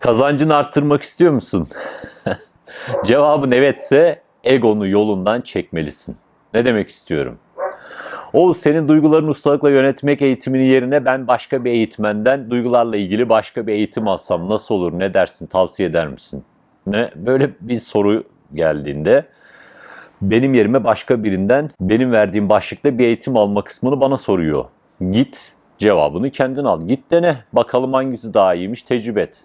Kazancını arttırmak istiyor musun? Cevabın evetse egonu yolundan çekmelisin. Ne demek istiyorum? O senin duygularını ustalıkla yönetmek eğitimini yerine ben başka bir eğitmenden duygularla ilgili başka bir eğitim alsam nasıl olur? Ne dersin? Tavsiye eder misin? Ne böyle bir soru geldiğinde benim yerime başka birinden benim verdiğim başlıkta bir eğitim alma kısmını bana soruyor. Git cevabını kendin al. Git dene. Bakalım hangisi daha iyiymiş tecrübe et.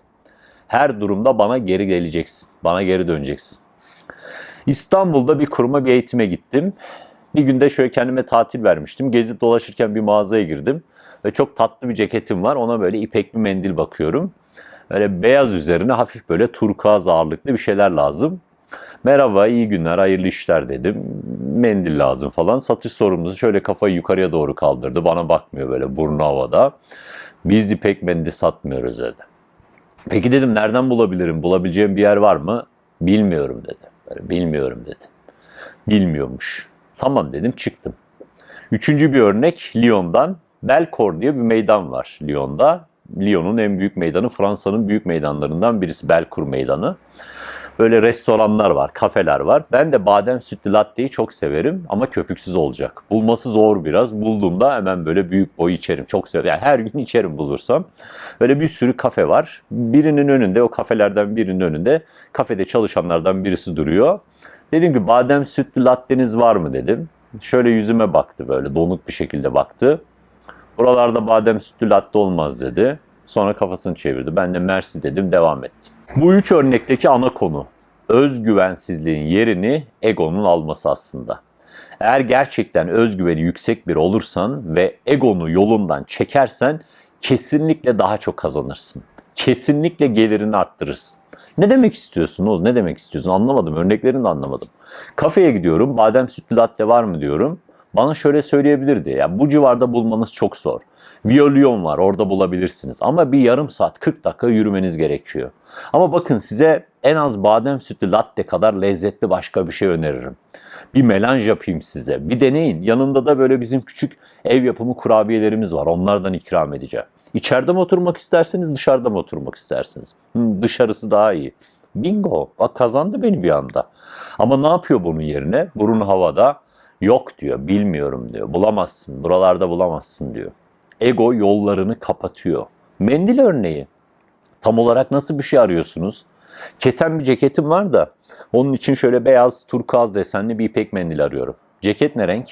Her durumda bana geri geleceksin. Bana geri döneceksin. İstanbul'da bir kuruma bir eğitime gittim. Bir günde şöyle kendime tatil vermiştim. Gezip dolaşırken bir mağazaya girdim. Ve çok tatlı bir ceketim var. Ona böyle ipek bir mendil bakıyorum. Böyle beyaz üzerine hafif böyle turkuaz ağırlıklı bir şeyler lazım. Merhaba, iyi günler, hayırlı işler dedim. Mendil lazım falan. Satış sorumlusu şöyle kafayı yukarıya doğru kaldırdı. Bana bakmıyor böyle burnu havada. Biz ipek mendil satmıyoruz dedi. Peki dedim nereden bulabilirim? Bulabileceğim bir yer var mı? Bilmiyorum dedi. Bilmiyorum dedi. Bilmiyormuş. Tamam dedim çıktım. Üçüncü bir örnek Lyon'dan. Belcourt diye bir meydan var Lyon'da. Lyon'un en büyük meydanı Fransa'nın büyük meydanlarından birisi Belcourt Meydanı. Böyle restoranlar var, kafeler var. Ben de badem sütlü latteyi çok severim ama köpüksüz olacak. Bulması zor biraz. Bulduğumda hemen böyle büyük boy içerim. Çok severim. Yani her gün içerim bulursam. Böyle bir sürü kafe var. Birinin önünde, o kafelerden birinin önünde kafede çalışanlardan birisi duruyor. Dedim ki badem sütlü latteniz var mı dedim. Şöyle yüzüme baktı böyle donuk bir şekilde baktı. Buralarda badem sütlü latte olmaz dedi. Sonra kafasını çevirdi. Ben de mersi dedim devam ettim. Bu üç örnekteki ana konu özgüvensizliğin yerini egonun alması aslında. Eğer gerçekten özgüveni yüksek bir olursan ve egonu yolundan çekersen kesinlikle daha çok kazanırsın. Kesinlikle gelirini arttırırsın. Ne demek istiyorsun Oğuz? Ne demek istiyorsun? Anlamadım. Örneklerini de anlamadım. Kafeye gidiyorum. Badem sütlü latte var mı diyorum. Bana şöyle söyleyebilirdi. Ya bu civarda bulmanız çok zor. Violyon var orada bulabilirsiniz. Ama bir yarım saat 40 dakika yürümeniz gerekiyor. Ama bakın size en az badem sütlü latte kadar lezzetli başka bir şey öneririm. Bir melanj yapayım size. Bir deneyin. Yanında da böyle bizim küçük ev yapımı kurabiyelerimiz var. Onlardan ikram edeceğim. İçeride mi oturmak isterseniz dışarıda mı oturmak istersiniz? Hmm, dışarısı daha iyi. Bingo. Bak kazandı beni bir anda. Ama ne yapıyor bunun yerine? Burun havada. Yok diyor. Bilmiyorum diyor. Bulamazsın. Buralarda bulamazsın diyor. Ego yollarını kapatıyor. Mendil örneği. Tam olarak nasıl bir şey arıyorsunuz? Keten bir ceketim var da onun için şöyle beyaz turkuaz desenli bir ipek mendil arıyorum. Ceket ne renk?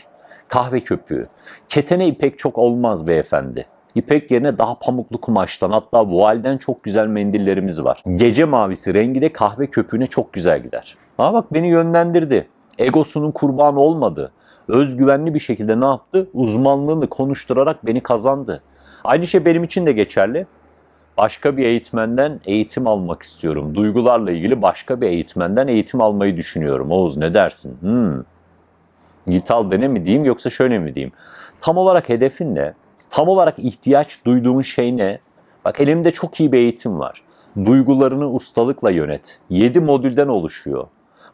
Kahve köpüğü. Ketene ipek çok olmaz beyefendi. İpek yerine daha pamuklu kumaştan hatta vualden çok güzel mendillerimiz var. Gece mavisi rengi de kahve köpüğüne çok güzel gider. Ama bak beni yönlendirdi. Egosunun kurbanı olmadı. Özgüvenli bir şekilde ne yaptı? Uzmanlığını konuşturarak beni kazandı. Aynı şey benim için de geçerli. Başka bir eğitmenden eğitim almak istiyorum. Duygularla ilgili başka bir eğitmenden eğitim almayı düşünüyorum. Oğuz ne dersin? Hmm. Git al dene mi diyeyim yoksa şöyle mi diyeyim? Tam olarak hedefin ne? Tam olarak ihtiyaç duyduğun şey ne? Bak elimde çok iyi bir eğitim var. Duygularını ustalıkla yönet. 7 modülden oluşuyor.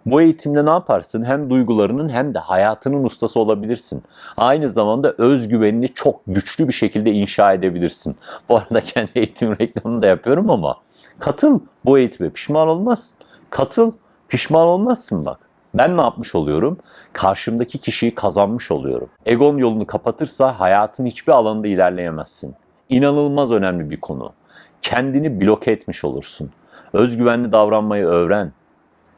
Bu eğitimde ne yaparsın? Hem duygularının hem de hayatının ustası olabilirsin. Aynı zamanda özgüvenini çok güçlü bir şekilde inşa edebilirsin. Bu arada kendi eğitim reklamını da yapıyorum ama katıl bu eğitime pişman olmazsın. Katıl pişman olmazsın bak. Ben ne yapmış oluyorum? Karşımdaki kişiyi kazanmış oluyorum. Egon yolunu kapatırsa hayatın hiçbir alanında ilerleyemezsin. İnanılmaz önemli bir konu. Kendini bloke etmiş olursun. Özgüvenli davranmayı öğren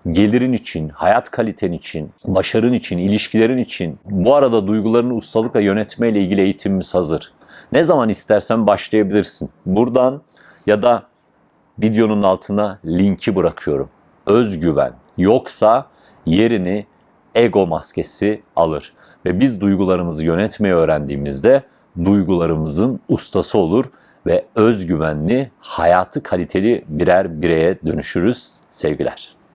gelirin için, hayat kaliten için, başarın için, ilişkilerin için bu arada duygularını ustalıkla yönetmeyle ilgili eğitimimiz hazır. Ne zaman istersen başlayabilirsin. Buradan ya da videonun altına linki bırakıyorum. Özgüven yoksa yerini ego maskesi alır. Ve biz duygularımızı yönetmeyi öğrendiğimizde duygularımızın ustası olur ve özgüvenli, hayatı kaliteli birer bireye dönüşürüz. Sevgiler.